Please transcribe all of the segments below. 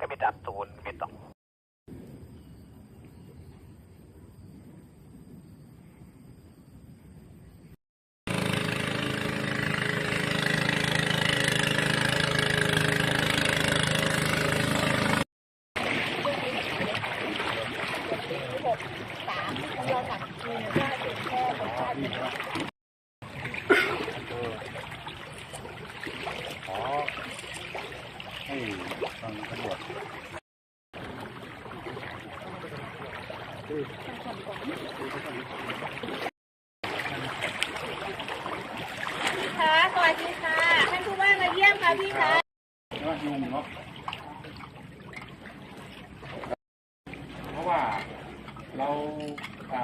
ก็ไม่ดับตูนไม่ต้อง ขอให้ทางตำรวจ ค่ะสวัสดีค่ะ ท่านผู้ว่ามาเยี่ยมค่ะพี่คะว่ายุงเนาะเพราะว่าเราอ่า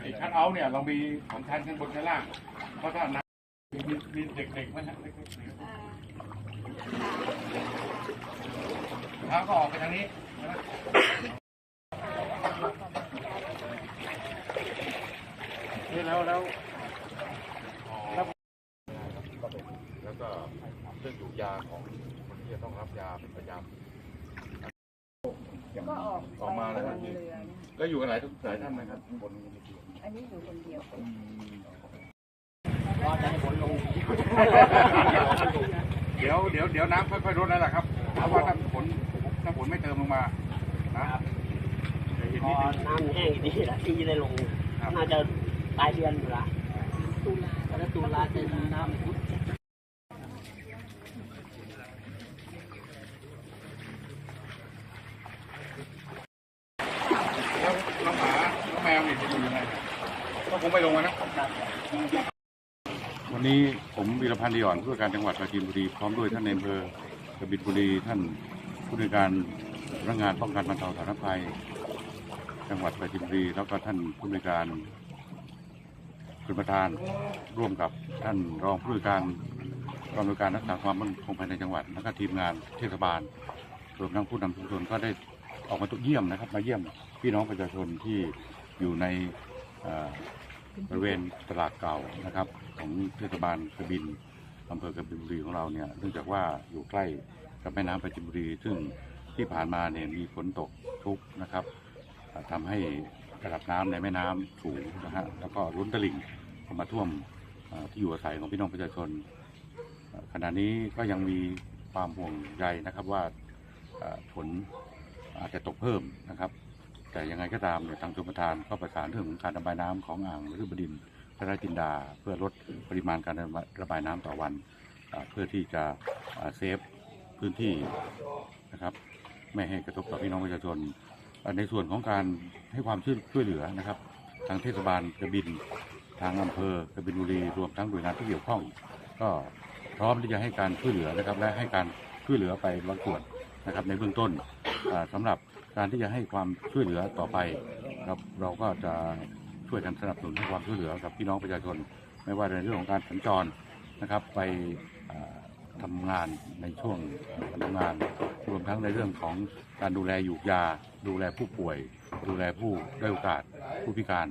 ไอ้คัทเอาท์เนี่ย เรามีของชั้นข้างบนชั้นล่าง เพราะถ้าน้ำมีมีเด็กๆไหมฮะเด็กๆเท้าก็ออกไปทางนี้นะ นี่แล้วแล้วแล้วก็เรื่องอยู่ยาของคนที่จะต้องรับยาเป็นประจำก็ออกออกมาแล้วบนะนเรือแล้วอยู่กันหลายทุกหลายท่านไหมครับบนอันนี้อยู่คนเดียวเดี๋ยวเดี๋ยวเดี๋ยวน้ำค่อยๆลดแล้วล่ะครับเพราะว่าถ้าฝนถ้าฝนไม่เติมลงมานะใจเย็นพนิอดนึงน้ำแห้งดีละที่ได้ลงน่าจะ ปลายเดือนอยู่ละตุลาแล้วตุลาจะมีน้ำพุแล้วน้องหมาน้องแมวนี่จะอยู่ยังไงก็คงไม่ลงนะ วันนี้ผมวีรพันธ์ดีอ่อนผู้ว่าการจังหวัดปราจีนบุรีพร้อมด้วยท่านในอำเภอกบินบุรีท่านผู้ในวยการสำนักงานป้องกันบรรเทาสาธารณภัย จังหวัดปราจีนบุรีแล้วก็ท่านผู้ในวยการ คุณประธานร่วมกับท่านรองผู้การกองอำนวยการรักษาความมั่นคงภายในจังหวัดแล้วก็ทีมงานเทศบาลรวมทั้งผู้นำชุมชนก็ได้ออกมาตุเยี่ยมนะครับ มาเยี่ยมพี่น้องประชาชนที่อยู่ในบริเวณตลาดเก่านะครับ ของเทศบาลกระบินอำเภอกระบินบุรีของเราเนี่ยเนื่องจากว่าอยู่ใกล้กับแม่น้ำปราจินบุรี ซึ่งที่ผ่านมาเนี่ยมีฝนตกชุกนะครับอ่าทำให้ ระดับน้ำในแม่น้ำสูงนะฮะแล้วก็ล้นตลิ่งเข้ามาท่วมที่อยู่อาศัยของพี่น้องประชาชน ขณะนี้ก็ยังมีความห่วงใยนะครับว่าฝนอาจจะตกเพิ่มนะครับ แต่ยังไงก็ตามเนี่ยทางชมประทานก็ประสานเรื่องของการระบายน้ำของอ่างฤบดินพระราชจินดา เพื่อลดปริมาณการระบายน้ำต่อวัน เพื่อที่จะเซฟพื้นที่นะครับ ไม่ให้กระทบต่อพี่น้องประชาชน ในส่วนของการให้ความช่วยเหลือนะครับ ทางเทศบาลกระบินทางอำเภอกระบินบุรีรวมทั้งหน่วยงานที่เกี่ยวข้องก็พร้อมที่จะให้การช่วยเหลือนะครับ และให้การช่วยเหลือไปบางส่วนนะครับ ในเบื้องต้นอ่าสำหรับการที่จะให้ความช่วยเหลือต่อไปครับเราก็จะช่วยกันสนับสนุนให้ความช่วยเหลือกับพี่น้องประชาชน ไม่ว่าในเรื่องของการสัญจรนะครับ ไปอ่าทำงานในช่วงการทำงาน ทั้งในเรื่องของการดูแลอยู่ยา ดูแลผู้ป่วย ดูแลผู้ด้อยโอกาสผู้พิการ